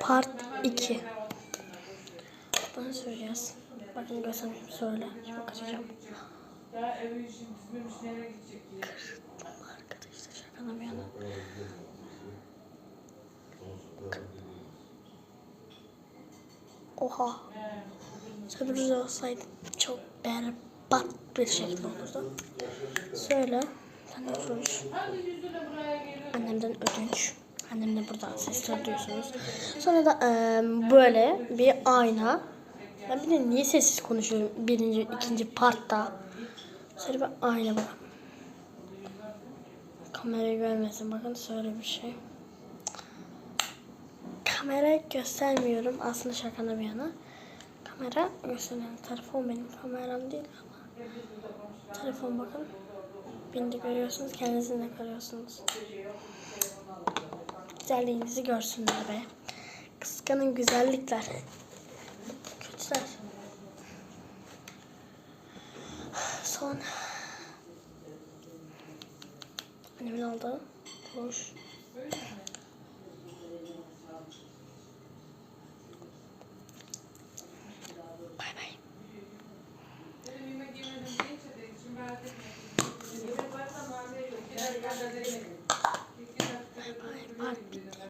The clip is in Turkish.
Part 2. Bunu söyleyeceğiz. Bakın göstereyim söyle. Şimdi kaçacağım. Diye. Arkadaşlar şakana bir yana. Oha. Söbürüz olsaydı çok berbat bir şekilde olurdu. Söyle. Sen de soruş. Annemden ödünç. Annem de burada sesler duyuyorsunuz. Sonra da eee, böyle bir ayna. Ben bir de niye sessiz konuşuyorum birinci, ikinci partta. Şöyle bir ayna bak. Kamerayı görmesin bakın şöyle bir şey. Kamera göstermiyorum aslında şakana bir yana. Kamera gösteren telefon benim kameram değil ama. Telefon bakın. Beni de görüyorsunuz kendinizi de görüyorsunuz. Güzelliğinizi görsünler be. Kıskanın güzellikler. Kötüler. Son. Annemin aldığı boş. Bay bay. What?